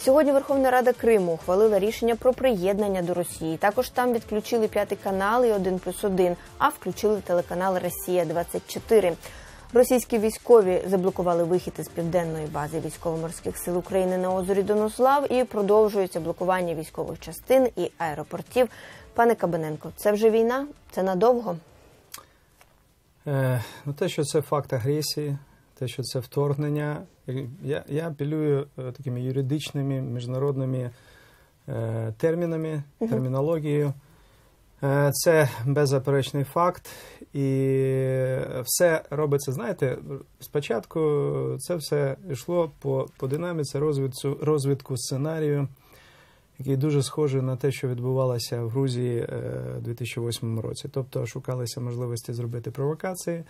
Сьогодні Верховна Рада Криму ухвалила рішення про приєднання до Росії. Також там відключили п'ятий канал і 1 плюс 1, а включили телеканал Росія 24 Російські військові заблокували вихід із південної бази військово-морських сил України на озері Донослав і продовжується блокування військових частин і аеропортів. Пане Кабаненко, це вже війна? Це надовго? Е, ну, Те, що це факт агресії, те, що це вторгнення. Я я апелюю е, такими юридичними міжнародними е, термінами, термінологією. Е, це беззаперечний факт, і все робиться. Знаєте, спочатку це все йшло по по динаміці розвитку, розвитку сценарію, який дуже схожий на те, що відбувалося в Грузії у 2008 році. Тобто шукалися можливості зробити провокації.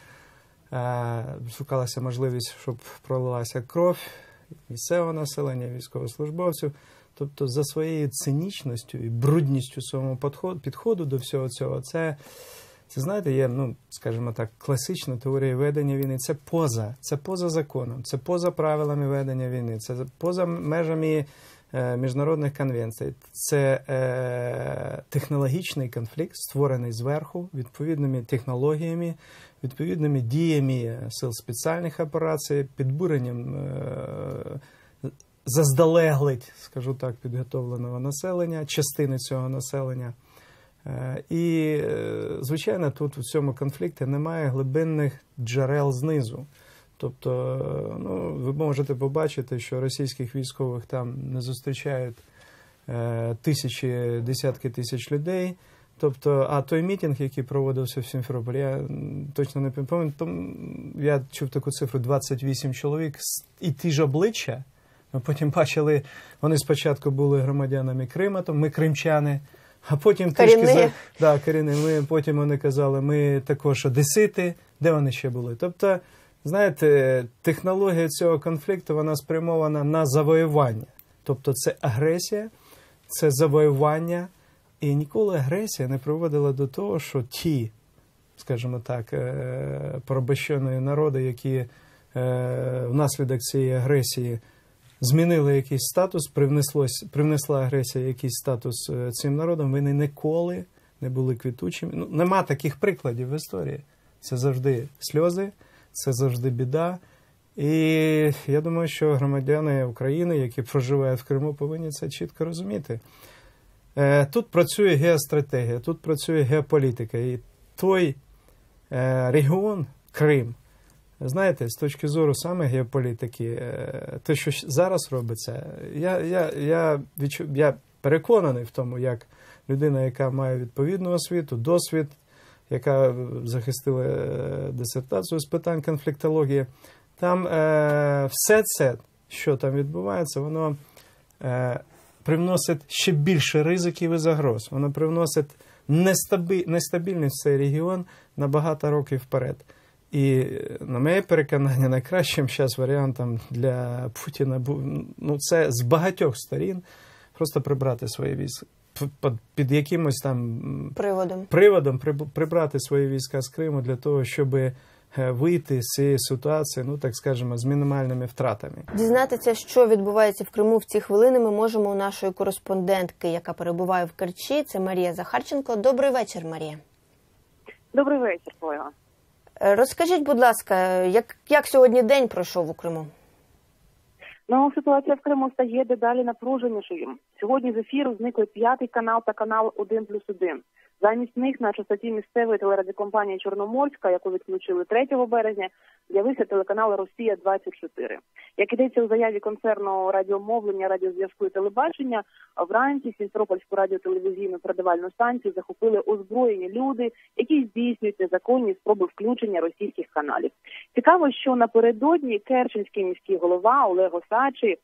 Е, шукалася можливість, щоб пролилася кров місцевого населення, військовослужбовців. Тобто, за своєю цинічністю і брудністю свого підходу до всього цього, це, це знаєте, є, ну, скажімо так, класична теорія ведення війни. Це поза, це поза законом, це поза правилами ведення війни, це поза межами е, міжнародних конвенцій. Це е, технологічний конфлікт, створений зверху відповідними технологіями відповідними діями сил спеціальних операцій, підбуренням е, заздалеглить, скажу так, підготовленого населення, частини цього населення. Е, і, е, звичайно, тут у цьому конфлікті немає глибинних джерел знизу. Тобто, ну, ви можете побачити, що російських військових там не зустрічають тисячі, десятки тисяч людей. Тобто, а той мітинг, який проводився в Сімферополі, я точно не пам'ятаю, я чув таку цифру 28 чоловік і ті ж обличчя. Ми потім бачили, вони спочатку були громадянами Крима, то ми кримчани, а потім трішки за да, корінні, ми потім вони казали, ми також одесити, де вони ще були. Тобто, знаєте, технологія цього конфлікту вона спрямована на завоювання. Тобто, це агресія, це завоювання. І ніколи агресія не приводила до того, що ті, скажімо так, е, порабощені народи, які е, внаслідок цієї агресії змінили якийсь статус, привнесла агресія якийсь статус е, цим народам, вони ніколи не були квітучими. Ну, Нема таких прикладів в історії. Це завжди сльози, це завжди біда. І я думаю, що громадяни України, які проживають в Криму, повинні це чітко розуміти. Е, тут працює геостратегія, тут працює геополітика. І той е, регіон, Крим, знаєте, з точки зору саме геополітики, е, те, що зараз робиться, я я, я, відчу, я переконаний в тому, як людина, яка має відповідну освіту, досвід, яка захистила дисертацію з питань конфліктології, там все це, що там відбувається, воно привносить ще більше ризиків і загроз. Воно привносить нестабільність в цей регіон на багато років вперед. І, на моє переконання, найкращим зараз варіантом для Путіна був ну, це з багатьох сторін просто прибрати свої війська. Під якимось там приводом приводом прибрати свої війська з Криму для того, щоби вийти з цієї ситуації, ну так скажемо, з мінімальними втратами. Дізнатися, що відбувається в Криму в ці хвилини. Ми можемо у нашої кореспондентки, яка перебуває в Керчі. Це Марія Захарченко. Добрий вечір, Марія. Добрий вечір, Ольга. Е, розкажіть, будь ласка, як, як сьогодні день пройшов у Криму? Ну, ситуація в Криму стає дедалі напруженішою. Сьогодні з ефіру зникли п'ятий канал та канал 1 плюс 1. Замість них на частоті місцевої телерадіокомпанії Чорноморська, яку відключили 3 березня, з'явився телеканал Росія 24 Як ідеться у заяві концерну радіомовлення, радіозв'язку і телебачення, вранці Сімферопольську радіотелевізійну передавальну станцію захопили озброєні люди, які здійснюють незаконні спроби включення російських каналів. Цікаво, що напередодні Керченський міський голова Олег Осачі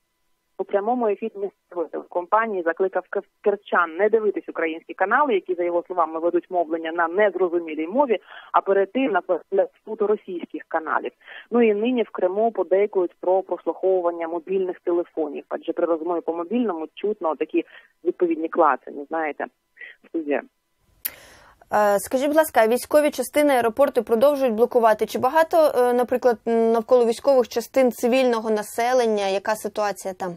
у прямому ефірі місцевої телекомпанії закликав керчан не дивитись українські канали, які за його словами ведуть мовлення на незрозумілій мові, а перейти на суто російських каналів. Ну і нині в Криму подейкують про прослуховування мобільних телефонів, адже при розмові по мобільному чутно такі відповідні класи, не знаєте, студія. Е, скажіть, будь ласка, військові частини аеропорту продовжують блокувати? Чи багато, е, наприклад, навколо військових частин цивільного населення? Яка ситуація там?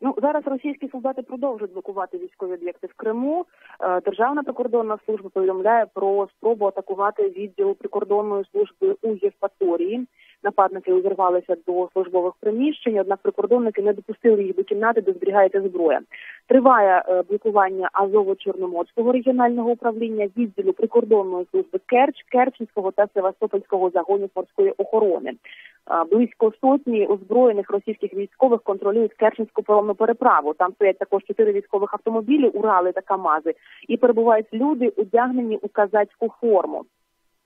Ну зараз російські солдати продовжують блокувати військові об'єкти в Криму. Е, Державна прикордонна служба повідомляє про спробу атакувати відділ прикордонної служби у Євпаторії. Нападники увірвалися до службових приміщень, однак прикордонники не допустили їх до кімнати, де зберігається зброя. Триває е, блокування Азово-Чорноморського регіонального управління, відділу прикордонної служби Керч, Керченського та Севастопольського загонів морської охорони. Е, Близько сотні озброєних російських військових контролюють Керченську полонну переправу. Там стоять також чотири військових автомобілі, Урали та Камази, і перебувають люди, одягнені у казацьку форму.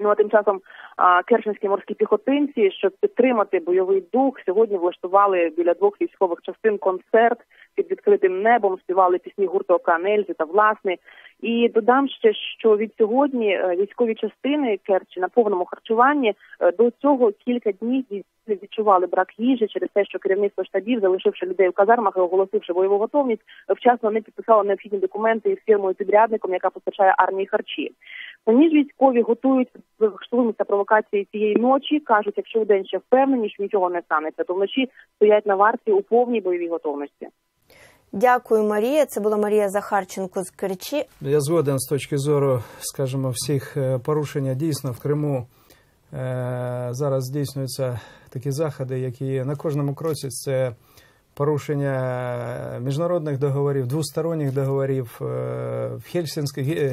Ну а тим часом керченські морські піхотинці, щоб підтримати бойовий дух, сьогодні влаштували біля двох військових частин концерт під відкритим небом, співали пісні гурту «Океан та власне. І додам ще, що від сьогодні е, військові частини Керчі на повному харчуванні е, до цього кілька днів від- відчували брак їжі через те, що керівництво штабів, залишивши людей у казармах і оголосивши бойову готовність, вчасно не підписало необхідні документи із фірмою підрядником, яка постачає армії харчі. Самі ж військові готують штурми та провокації цієї ночі. кажуть, якщо в день ще впевнені, що нічого не станеться, то вночі стоять на варті у повній бойовій готовності. Дякую, Марія. Це була Марія Захарченко з Керчі. Я згоден з точки зору, скажімо, всіх е, порушення дійсно в Криму. е, Зараз здійснюються такі заходи, які на кожному кроці. Це порушення міжнародних договорів, двосторонніх договорів, е,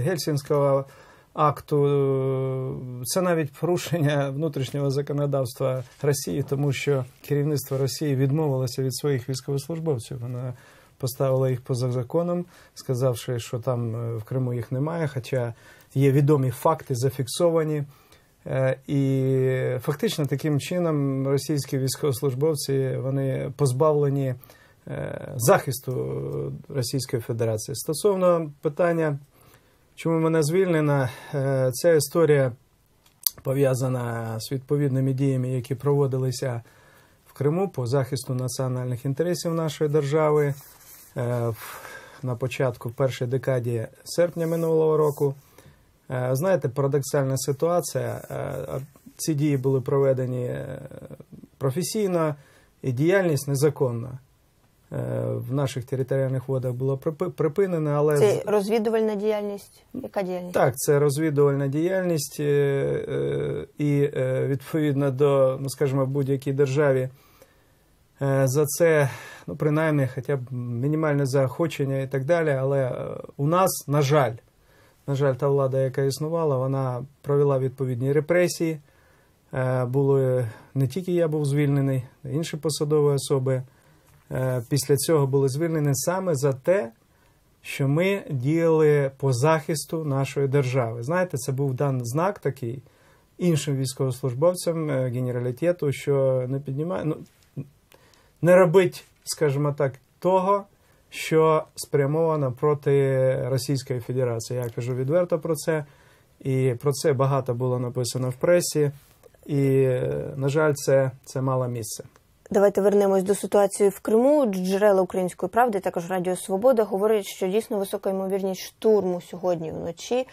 Гельсінського акту. Це навіть порушення внутрішнього законодавства Росії, тому що керівництво Росії відмовилося від своїх військовослужбовців. Вона поставила їх поза законом, сказавши, що там е, в Криму їх немає, хоча є відомі факти зафіксовані. Е, І фактично таким чином російські військовослужбовці вони позбавлені е, захисту Російської Федерації. Стосовно питання, чому мене звільнено, е, ця історія пов'язана з відповідними діями, які проводилися в Криму по захисту національних інтересів нашої держави е, на початку в першій декаді серпня минулого року. Е, Знаєте, парадоксальна ситуація. Ці дії були проведені професійно і діяльність незаконна. Е, В наших територіальних водах було припи- припинено, але Це розвідувальна діяльність. Яка діяльність? так, це розвідувальна діяльність, е, е, і відповідно до, ну скажімо, будь-якій державі за це, ну принаймні, хоча б мінімальне заохочення і так далі. Але у нас, на жаль, на жаль, та влада, яка існувала, вона провела відповідні репресії. Було не тільки я був звільнений, інші посадові особи. Е, Після цього були звільнені саме за те, що ми діяли по захисту нашої держави. Знаєте, це був дан знак такий іншим військовослужбовцям е, генералітету, що не піднімає, ну, не робить, скажімо так, того, що спрямовано проти Російської Федерації. Я кажу відверто про це, і про це багато було написано в пресі, і, е, на жаль, це, це мало місце. Давайте вернемось до ситуації в Криму. Джерела української правди, також Радіо Свобода, говорять, що дійсно висока ймовірність штурму сьогодні вночі.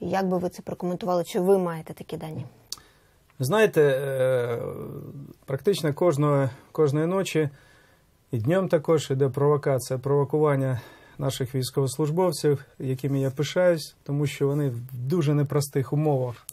Як би ви це прокоментували? Чи ви маєте такі дані? Знаєте, е, практично кожної, кожної ночі і днем також іде провокація, провокування наших військовослужбовців, якими я пишаюсь, тому що вони в дуже непростих умовах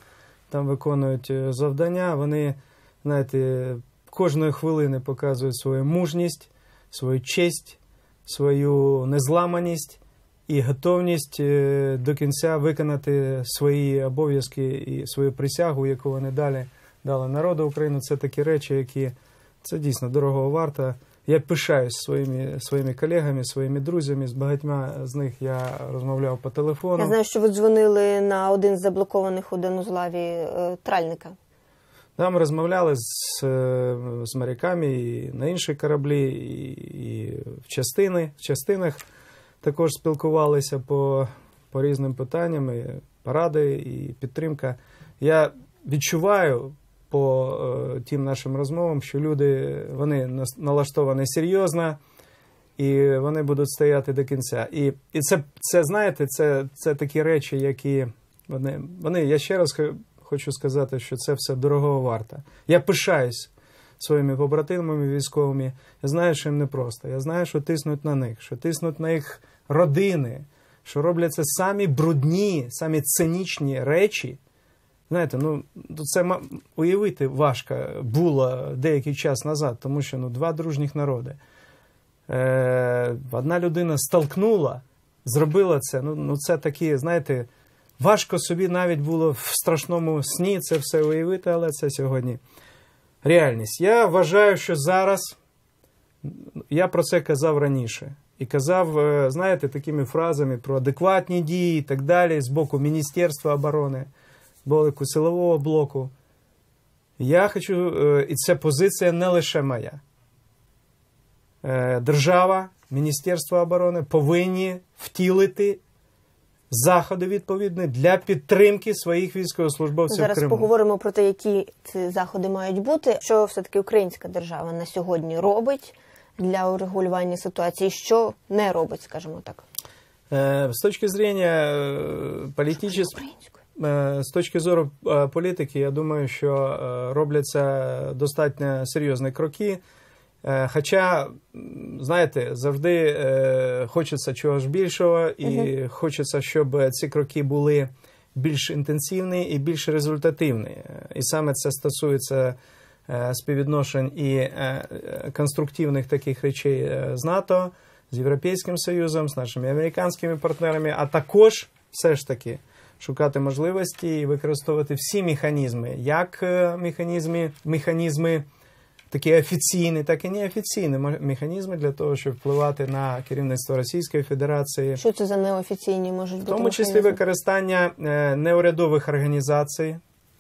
там виконують е, завдання. Вони, знаєте, кожної хвилини показують свою мужність, свою честь, свою незламаність і готовність е, до кінця виконати свої обов'язки і свою присягу, яку вони далі дали народу України. Це такі речі, які це дійсно дорого варто. Я пишаюсь своїми своїми колегами, своїми друзями. З багатьма з них я розмовляв по телефону. Я знаю, що ви дзвонили на один з заблокованих у Денузлаві е, тральника. Да, ми розмовляли з, е, з моряками і на інші кораблі, і, і в частини, в частинах також спілкувалися по, по різним питанням, і поради і підтримка. Я відчуваю по е, тим нашим розмовам, що люди вони налаштовані серйозно. І вони будуть стояти до кінця. І, і це, це, знаєте, це, це такі речі, які вони, вони, я ще раз хочу сказати, що це все дорого варто. Я пишаюсь своїми побратимами військовими. Я знаю, що їм непросто. Я знаю, що тиснуть на них, що тиснуть на їх родини, що робляться самі брудні, самі цинічні речі. Знаєте, ну це уявити важко було деякий час назад, тому що ну, два дружніх народи. Е, Одна людина столкнула, зробила це. Ну, ну це такі, знаєте, важко собі навіть було в страшному сні це все уявити, але це сьогодні реальність. Я вважаю, що зараз я про це казав раніше. І казав, е, знаєте, такими фразами про адекватні дії і так далі з боку Міністерства оборони, боку силового блоку. Я хочу, е, і це позиція не лише моя. Е, держава, Міністерство оборони повинні втілити заходи відповідні для підтримки своїх військовослужбовців. Зараз в Криму. поговоримо про те, які ці заходи мають бути. Що все таки українська держава на сьогодні робить для урегулювання ситуації, що не робить, скажімо так. Е, з точки зрення е, політичної з точки зору політики, я думаю, що робляться достатньо серйозні кроки. Е, хоча, знаєте, завжди е, хочеться чогось більшого, і uh-huh. хочеться, щоб ці кроки були більш інтенсивні і більш результативні. І саме це стосується е, співвідношень і конструктивних таких речей з НАТО, з Європейським Союзом, з нашими американськими партнерами, а також все ж таки. Шукати можливості і використовувати всі механізми, як механізми, механізми такі офіційні, так і неофіційні механізми для того, щоб впливати на керівництво Російської Федерації. Що це за неофіційні можуть бути? В тому числі використання е, неурядових організацій,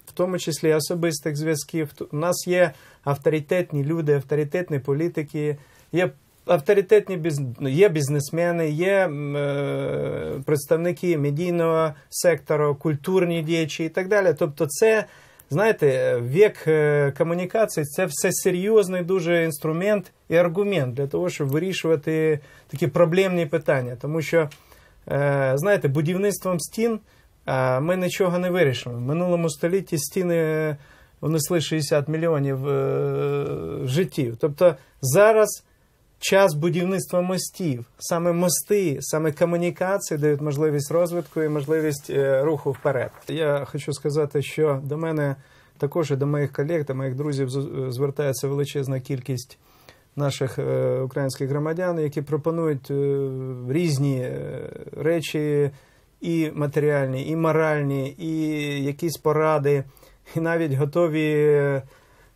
в тому числі особистих зв'язків. У нас є авторитетні люди, авторитетні політики, є. Авторитетні біз... Ну, є бізнесмени, є е, представники медійного сектору, культурні діячі і так далі. Тобто, це знаєте, вік е, комунікації це все серйозний дуже інструмент і аргумент для того, щоб вирішувати такі проблемні питання. Тому що, е, знаєте, будівництвом стін ми нічого не вирішимо. В минулому столітті стіни внесли 60 мільйонів е, життів. Тобто зараз. Час будівництва мостів, саме мости, саме комунікації дають можливість розвитку і можливість е, руху вперед. Я хочу сказати, що до мене також і до моїх колег, до моїх друзів звертається величезна кількість наших е, українських громадян, які пропонують е, різні речі, і матеріальні, і моральні, і якісь поради, і навіть готові.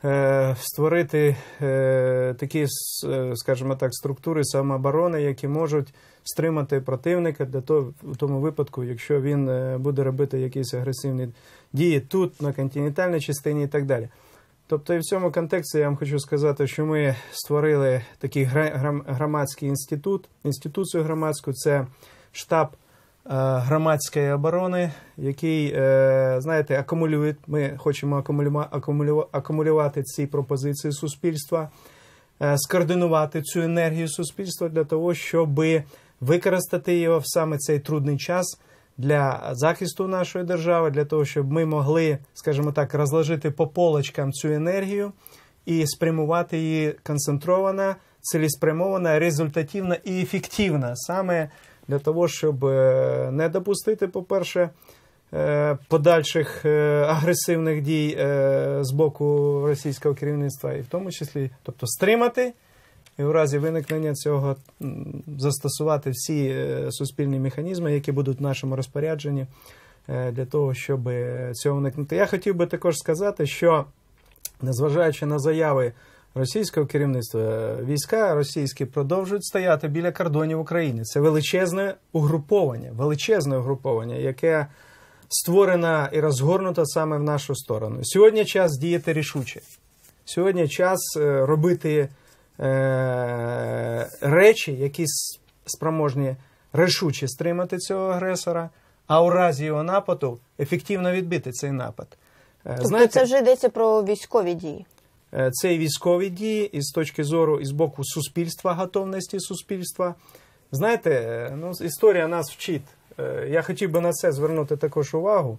Е, створити е, такі, е, скажімо так, структури самооборони, які можуть стримати противника для того, в тому випадку, якщо він буде робити якісь агресивні дії тут, на континентальній частині і так далі. Тобто, і в цьому контексті я вам хочу сказати, що ми створили такий громадський інститут, інституцію громадську, це штаб громадської оборони, який, е, знаєте, акумулює. Ми хочемо акумулювати ці пропозиції суспільства, е, скоординувати цю енергію суспільства для того, щоб використати його в саме цей трудний час. Для захисту нашої держави, для того, щоб ми могли, скажімо так, розложити по полочкам цю енергію і спрямувати її концентровано, цілеспрямовано, результативно і ефективно саме для того, щоб е, не допустити, по-перше, е, подальших е, агресивних дій з боку російського керівництва, і в тому числі, тобто стримати. І в разі виникнення цього застосувати всі суспільні механізми, які будуть в нашому розпорядженні, для того, щоб цього уникнути. Я хотів би також сказати, що незважаючи на заяви російського керівництва війська російські продовжують стояти біля кордонів України. Це величезне угруповання, величезне угруповання, яке створено і розгорнуто саме в нашу сторону. Сьогодні час діяти рішуче. Сьогодні час е, робити е, речі, які спроможні рішуче стримати цього агресора, а у разі його нападу ефективно відбити цей напад. Е, тобто Знаєте, це вже йдеться про військові дії. Е, це і військові дії, і з точки зору і з боку суспільства, готовності суспільства. Знаєте, е, ну, історія нас вчить. Е, я хотів би на це звернути також увагу.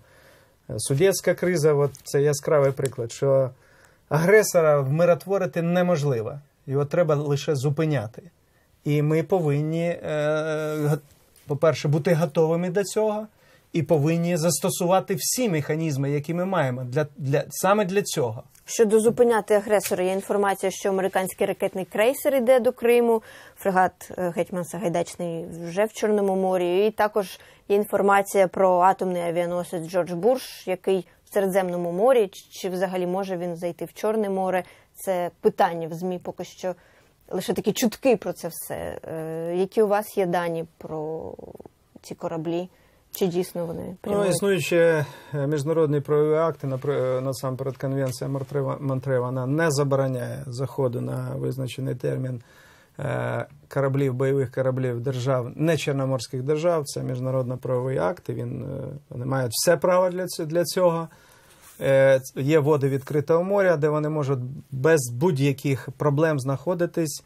Судецька криза, от це яскравий приклад, що агресора вмиротворити неможливо. Його треба лише зупиняти. І ми повинні, по-перше, бути готовими до цього, і повинні застосувати всі механізми, які ми маємо для, для, саме для цього. Щодо зупиняти агресора, є інформація, що американський ракетний крейсер йде до Криму, фрегат е, Гетьман Сагайдачний вже в Чорному морі. І також є інформація про атомний авіаносець Джордж Бурш, який в Середземному морі. Чи- взагалі може він зайти в Чорне море? Це питання в ЗМІ поки що лише такі чутки про це все. Е, Які у вас є дані про ці кораблі? Чи дійсно вони Ну, існуючі е, міжнародні правові акти, е, насамперед Конвенція Монтре- вона не забороняє заходу на визначений термін е, кораблів, бойових кораблів держав, не чорноморських держав. Це міжнародно правовий акт. І він, вони мають все право для цього. Є води відкритого моря, де вони можуть без будь-яких проблем знаходитись.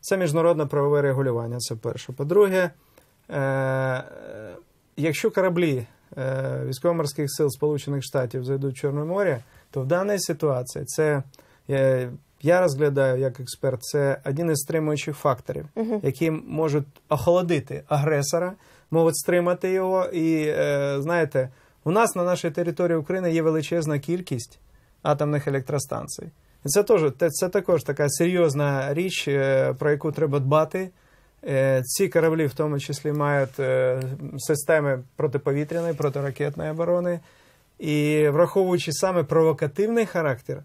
Це міжнародне правове регулювання. Це перше. По-друге, якщо кораблі е, військово-морських сил Сполучених Штатів зайдуть в Чорне море, то в даній ситуації це я розглядаю як експерт, це один із стримуючих факторів, які можуть охолодити агресора, можуть стримати його. І е, знаєте, у нас на нашій території України є величезна кількість атомних електростанцій. Це теж це, це також така серйозна річ, е, про яку треба дбати. Е, Ці кораблі, в тому числі, мають е, системи протиповітряної, протиракетної оборони. І враховуючи саме провокативний характер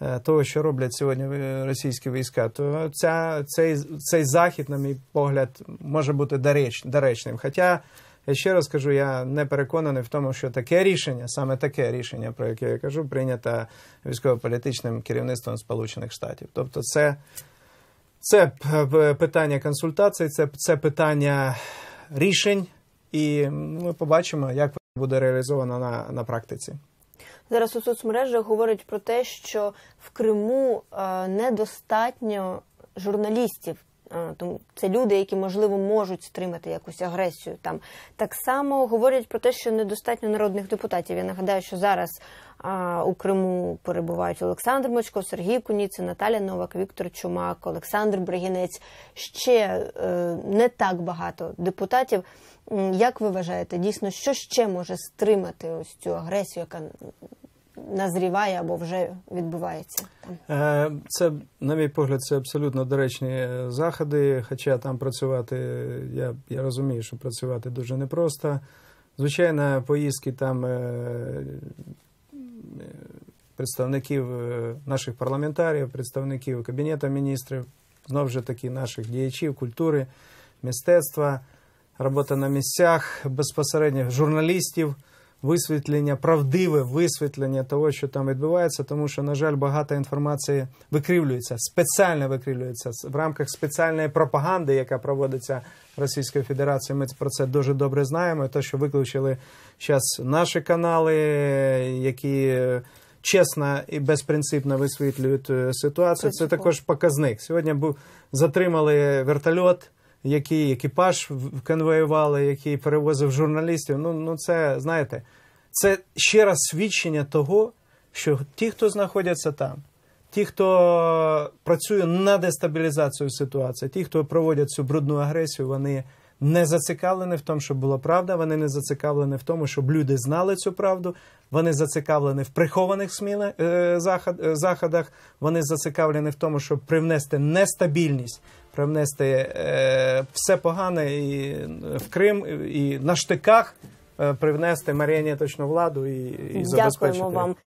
е, того, що роблять сьогодні російські війська, то ця, цей, цей захід, на мій погляд, може бути дореч, доречним. Хоча, я ще раз кажу, я не переконаний в тому, що таке рішення, саме таке рішення, про яке я кажу, прийнято військово-політичним керівництвом Сполучених Штатів. Тобто, це це п- питання консультацій, це, це питання рішень, і ми побачимо, як буде реалізовано на, на практиці. Зараз у соцмережах говорять про те, що в Криму е, недостатньо журналістів. Е, Тому це люди, які можливо можуть стримати якусь агресію. Там так само говорять про те, що недостатньо народних депутатів. Я нагадаю, що зараз у Криму перебувають Олександр Мочко, Сергій Куніцин, Наталя Новак, Віктор Чумак, Олександр Бригінець. Ще е, не так багато депутатів. Як ви вважаєте, дійсно, що ще може стримати ось цю агресію, яка назріває або вже відбувається? Е, Це, на мій погляд, це абсолютно доречні е, заходи. Хоча там працювати, я, я розумію, що працювати дуже непросто. Звичайно, поїздки там представників е, наших парламентарів, представників Кабінету міністрів, знову ж таки наших діячів культури, мистецтва, робота на місцях, безпосередньо журналістів висвітлення, правдиве висвітлення того, що там відбувається, тому що, на жаль, багато інформації викривлюється, спеціально викривлюється в рамках спеціальної пропаганди, яка проводиться Російською Федерацією. Ми про це дуже добре знаємо. Те, що виключили зараз наші канали, які чесно і безпринципно висвітлюють е, ситуацію. Це також показник. Сьогодні був затримали вертольот який екіпаж конвоювали, який перевозив журналістів. Ну, ну це знаєте, це ще раз свідчення того, що ті, хто знаходяться там, ті, хто працює на дестабілізацію ситуації, ті, хто проводять цю брудну агресію, вони не зацікавлені в тому, щоб була правда. Вони не зацікавлені в тому, щоб люди знали цю правду. Вони зацікавлені в прихованих сміле, е, е, заходах. Вони зацікавлені в тому, щоб привнести нестабільність, привнести е, все погане і е, в Крим, і на штиках е, привнести маріонеточну владу і, і забезпечити. Дякуємо вам.